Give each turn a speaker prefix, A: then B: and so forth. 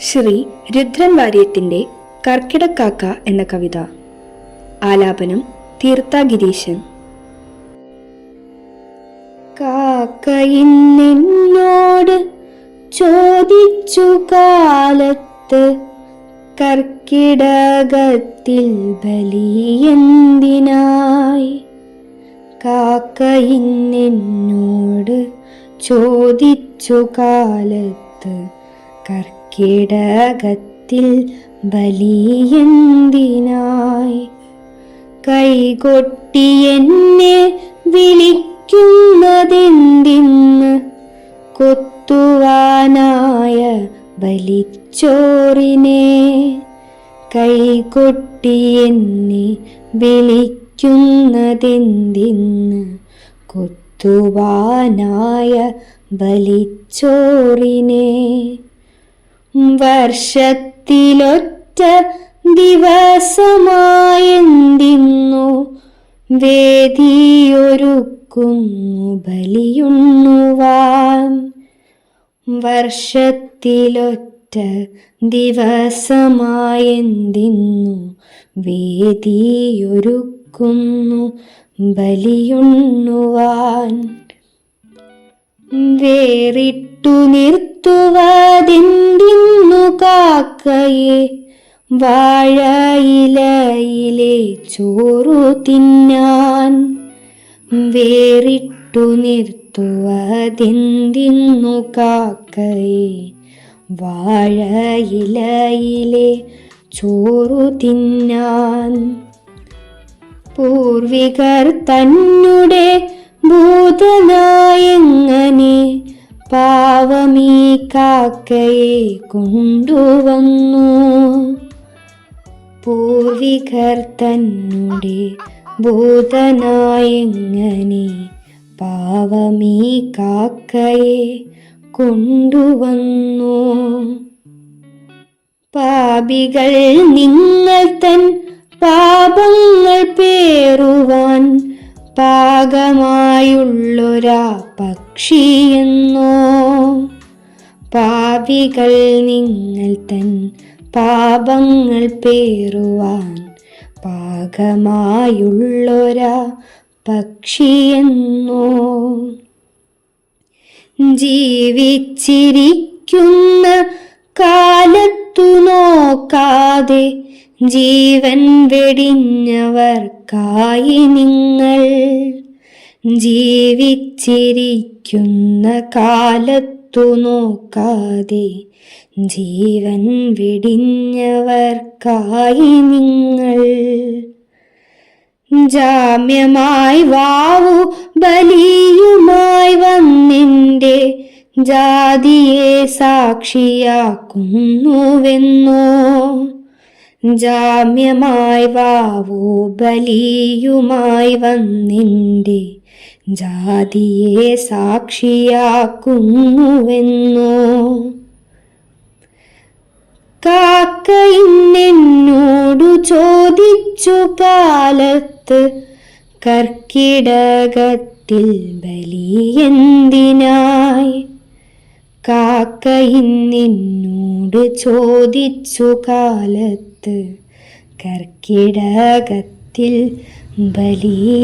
A: ശ്രീ രുദ്രൻ വാര്യത്തിന്റെ കർക്കിടക്കാക്ക എന്ന കവിത. ആലാപനം തീർത്ഥ ഗിരീശൻ കാക്കയിന്നോട് ചോദിച്ചു കാലത്ത് കർക്കിടകത്തിൽ ബലിയെന്തിനായി കാക്കയിന്നോട് ചോദിച്ചു കാലത്ത് കർക്കിടകത്തിൽ ബലിയെന്തിനായി? കൈകൊട്ടി എന്നെ വിളിക്കുന്നതെന്തിന്ന്? കൊത്തുവാനായ ബലിച്ചോറിനെ കൈകൊട്ടി എന്നെ വിളിക്കുന്നതെന്തിന്ന്? കൊത്തുവാനായ ബലിച്ചോറിനെ വർഷത്തിലൊറ്റ ദിവസമായെന്തിന്നു? വേദിയൊരുക്കുന്നു ബലിയുണ്ണുവാൻ. വർഷത്തിലൊറ്റ ദിവസമായെന്തിന്നു? വേദിയൊരുക്കുന്നു ബലിയുണ്ണുവാൻ. വേറിട്ടു നിർത്തുവതെന്തിന്നു കാക്കയെ വാഴയിലയിലെ ചോറു തിന്നാൻ വേറിട്ടു നിർത്തുവതിന്തിന്നു കാക്കയെ വാഴയിലയിലെ ചോറു തിന്നാൻ? പൂർവികർ തന്നുടെ ഭൂതനായെങ്ങനെ പാവമീ കാക്കയെ കൊണ്ടുവന്നു പൂർവികർ തന്നുടെ ഭൂതനായെങ്ങനെ പാവമീ കാക്കയെ കൊണ്ടുവന്നു പാപികൾ നിങ്ങൾ തൻ പാപങ്ങൾ പേറുവാൻ പാകമായുള്ളൊരാ പക്ഷിയെന്നോ. പാപികൾ നിങ്ങൾ തൻ പാപങ്ങൾ പേറുവാൻ പാകമായുള്ളൊരാ പക്ഷിയെന്നോ. ജീവിച്ചിരിക്കുന്ന കാലത്തു നോക്കാതെ ജീവൻ വെടിഞ്ഞവർക്കായി നിങ്ങൾ ജീവിച്ചിരിക്കുന്ന കാലത്തു നോക്കാതെ ജീവൻ വെടിഞ്ഞവർക്കായി നിങ്ങൾ ജാമ്യമായി വാവു ബലിയുമായി വന്നിന്റെ ജാതിയെ സാക്ഷിയാക്കുന്നുവെന്നോ ജാമ്യമായി വാവോ ബലിയുമായി വന്നിന്റെ ജാതിയെ സാക്ഷിയാക്കുന്നുവെന്നോ? കാക്കയിന്നെന്നോടു ചോദിച്ചു കാലത്ത് കർക്കിടകത്തിൽ ബലിയെന്തിനായി കാക്കയിന്നോട് ചോദിച്ചു കാലത്ത് കർക്കിടകത്തിൽ ബലിയെന്തിനായി